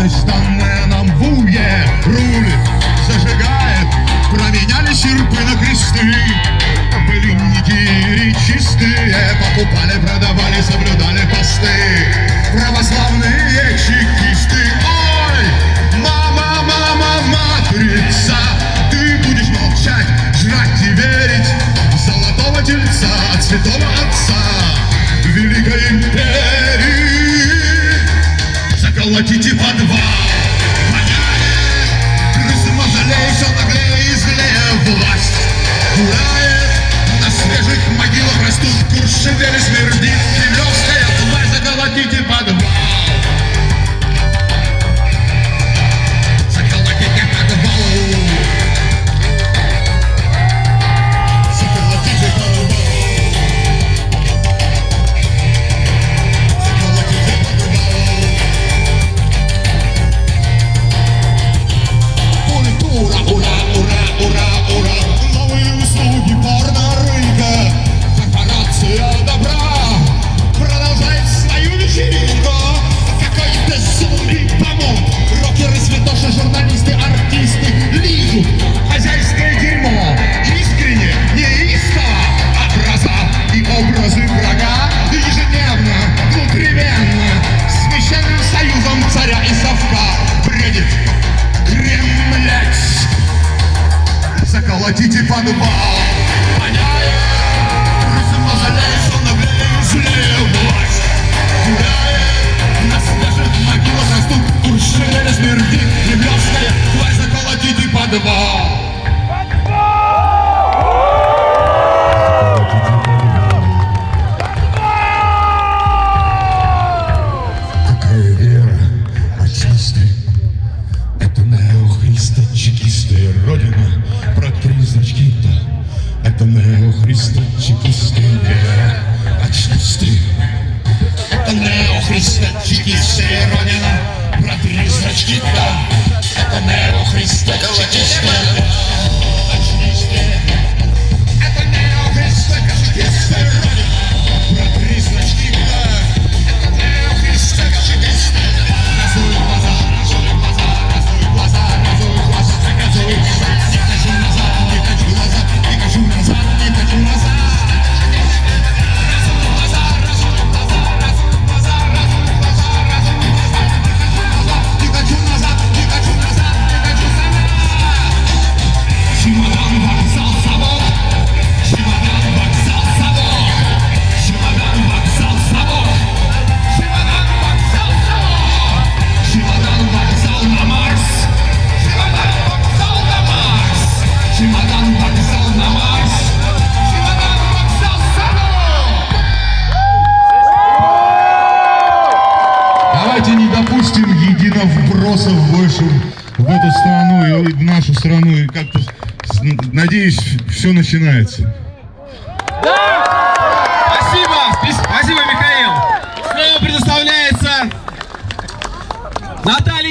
Данная нам буе, рулит, зажигает. Променяли серпы на кресты. Былинники чистые Покупали, продавали, соблюдали посты. Православные чекисты. Ой, мама, мама, матрица Ты будешь молчать, жрать и верить в Золотого тельца от святого отца. Великой империи. Заколотите растут Куршевели смердит Кремлевская Заколотите подвал? Воняет Крысы мавзолей Сонновлее злее власть Гуляет На свежих могилах растут Куршевели смердит Кремлевская власть Заколотите подвал Какая вера, очисты Это неохриста, чекисты Вера, очисты Это неохриста, чекисты Родина, протри значки-то Это неохриста, чекисты Давайте не допустим единовбросов больше в эту страну и в нашу страну. И как-то, надеюсь, все начинается. Спасибо,